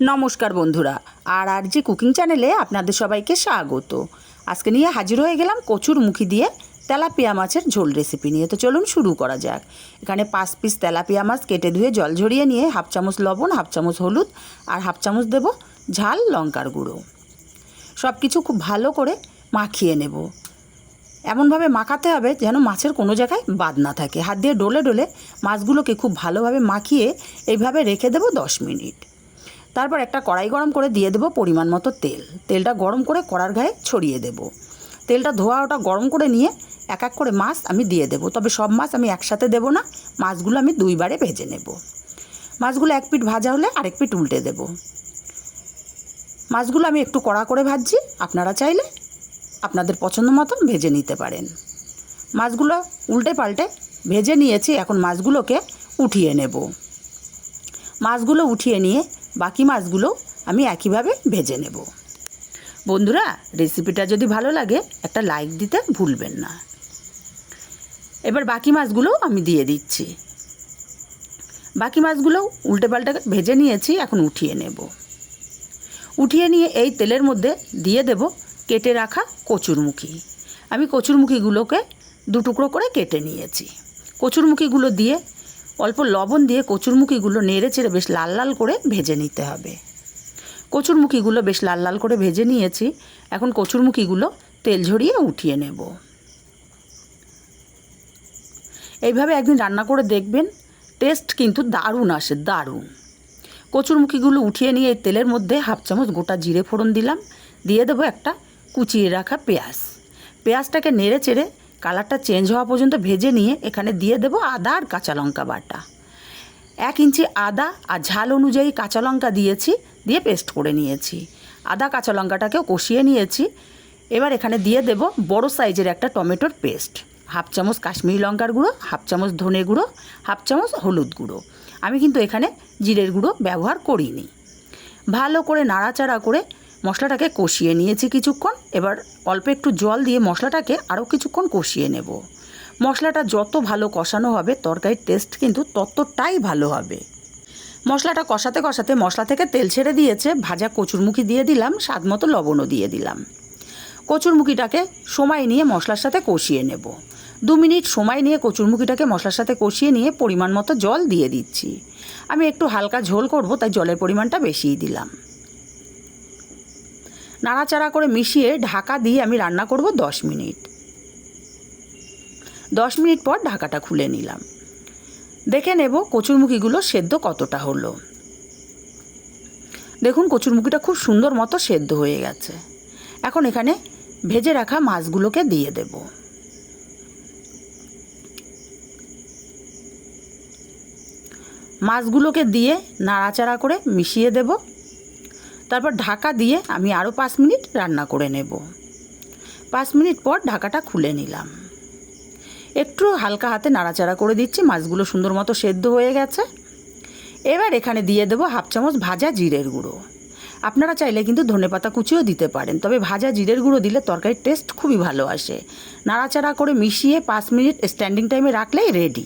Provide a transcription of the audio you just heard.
নমস্কার বন্ধুরা, আর আর জি কুকিং চ্যানেলে আপনাদের সবাইকে স্বাগত। আজকে নিয়ে হাজির হয়ে গেলাম কচুর মুখি দিয়ে তেলাপিয়া মাছের ঝোল রেসিপি নিয়ে। তো চলুন শুরু করা যাক। এখানে পাঁচ পিস তেলাপিয়া মাছ কেটে ধুয়ে জল ঝরিয়ে নিয়ে হাফ চামচ লবণ, হাফ চামচ হলুদ, আর হাফ চামচ দেব ঝাল লঙ্কার গুঁড়ো। সব কিছু খুব ভালো করে মাখিয়ে নেব। এমনভাবে মাখাতে হবে যেন মাছের কোনো জায়গায় বাদ না থাকে। হাত দিয়ে ডলে ডলে মাছগুলোকে খুব ভালোভাবে মাখিয়ে এইভাবে রেখে দেবো দশ মিনিট। তারপর একটা কড়াই গরম করে দিয়ে দেবো পরিমাণ মতো তেল। তেলটা গরম করে কড়ার গায়ে ছড়িয়ে দেবো। তেলটা ধোয়া ওটা গরম করে নিয়ে এক এক করে মাছ আমি দিয়ে দেবো। তবে সব মাছ আমি একসাথে দেবো না, মাছগুলো আমি দুইবারে ভেজে নেব। মাছগুলো এক পিঠ ভাজা হলে আরেক পিঠ উল্টে দেবো। মাছগুলো আমি একটু কড়া করে ভাজছি, আপনারা চাইলে আপনাদের পছন্দ মতন ভেজে নিতে পারেন। মাছগুলো উল্টে পাল্টে ভেজে নিয়েছি, এখন মাছগুলোকে উঠিয়ে নেব। মাছগুলো উঠিয়ে নিয়ে বাকি মাছগুলো আমি একইভাবে ভেজে নেব। বন্ধুরা রেসিপিটা যদি ভালো লাগে, একটা লাইক দিতে ভুলবেন না। এবার বাকি মাছগুলো আমি দিয়ে দিচ্ছি। বাকি মাছগুলো উল্টে পাল্টে ভেজে নিয়েছি, এখন উঠিয়ে নেব। উঠিয়ে নিয়ে এই তেলের মধ্যে দিয়ে দেব কেটে রাখা কচুরমুখী। আমি কচুরমুখীগুলোকে দু টুকরো করে কেটে নিয়েছি। কচুরমুখীগুলো দিয়ে অল্প লবণ দিয়ে কচুরমুখীগুলো নেড়ে চেড়ে বেশ লাল লাল করে ভেজে নিতে হবে। কচুরমুখীগুলো বেশ লাল লাল করে ভেজে নিয়েছি। এখন কচুরমুখীগুলো তেল ঝরিয়ে উঠিয়ে নেব। এইভাবে একদিন রান্না করে দেখবেন, টেস্ট কিন্তু দারুণ আসে, দারুণ। কচুরমুখীগুলো উঠিয়ে নিয়ে এই তেলের মধ্যে হাফ চামচ গোটা জিরে ফোড়ন দিলাম। দিয়ে দেবো একটা কুচিয়ে রাখা পেঁয়াজ। পেঁয়াজটাকে নেড়ে চেড়ে কালারটা চেঞ্জ হওয়া পর্যন্ত ভেজে নিয়ে এখানে দিয়ে দেবো আদা আর কাঁচা লঙ্কা বাটা। এক ইঞ্চি আদা আর ঝাল অনুযায়ী কাঁচা লঙ্কা দিয়েছি, দিয়ে পেস্ট করে নিয়েছি। আদা কাঁচা লঙ্কাটাকেও কষিয়ে নিয়েছি। এবার এখানে দিয়ে দেব বড় সাইজের একটা টমেটোর পেস্ট। হাফ চামচ কাশ্মীরি লঙ্কার গুঁড়ো, হাফ চামচ ধনে গুঁড়ো, হাফ চামচ হলুদ গুঁড়ো। আমি কিন্তু এখানে জিরের গুঁড়ো ব্যবহার করিনি। ভালো করে নাড়াচাড়া করে মশলাটাকে কষিয়ে নিয়েছি কিছুক্ষণ। এবার অল্প একটু জল দিয়ে মশলাটাকে আরও কিছুক্ষণ কষিয়ে নেব। মশলাটা যত ভালো কষানো হবে, তরকারির টেস্ট কিন্তু ততটাই ভালো হবে। মশলাটা কষাতে কষাতে মশলা থেকে তেল ছেড়ে দিয়েছে, ভাজা কচুরমুখী দিয়ে দিলাম, স্বাদ মতো লবণও দিয়ে দিলাম। কচুরমুখিটাকে সময় নিয়ে মশলার সাথে কষিয়ে নেব। দু মিনিট সময় নিয়ে কচুরমুখিটাকে মশলার সাথে কষিয়ে নিয়ে পরিমাণ মতো জল দিয়ে দিচ্ছি। আমি একটু হালকা ঝোল করব, তাই জলের পরিমাণটা বেশিই দিলাম। নাড়াচাড়া করে মিশিয়ে ঢাকা দিয়ে আমি রান্না করব দশ মিনিট। দশ মিনিট পর ঢাকাটা খুলে নিলাম। দেখে নেব কচুরমুখিগুলো সেদ্ধ কতটা হলো। দেখুন, কচুরমুখিটা খুব সুন্দর মতো সেদ্ধ হয়ে গেছে। এখন এখানে ভেজে রাখা মাছগুলোকে দিয়ে দেব। মাছগুলোকে দিয়ে নাড়াচাড়া করে মিশিয়ে দেব। তারপর ঢাকা দিয়ে আমি আরও পাঁচ মিনিট রান্না করে নেব। পাঁচ মিনিট পর ঢাকাটা খুলে নিলাম। একটু হালকা হাতে নাড়াচাড়া করে দিচ্ছি, মাছগুলো সুন্দর মতো সেদ্ধ হয়ে গেছে। এবার এখানে দিয়ে দেবো হাফ চামচ ভাজা জিরের গুঁড়ো। আপনারা চাইলে কিন্তু ধনেপাতা কুচিও দিতে পারেন, তবে ভাজা জিরের গুঁড়ো দিলে তরকারির টেস্ট খুবই ভালো আসে। নাড়াচাড়া করে মিশিয়ে পাঁচ মিনিট স্ট্যান্ডিং টাইমে রাখলেই রেডি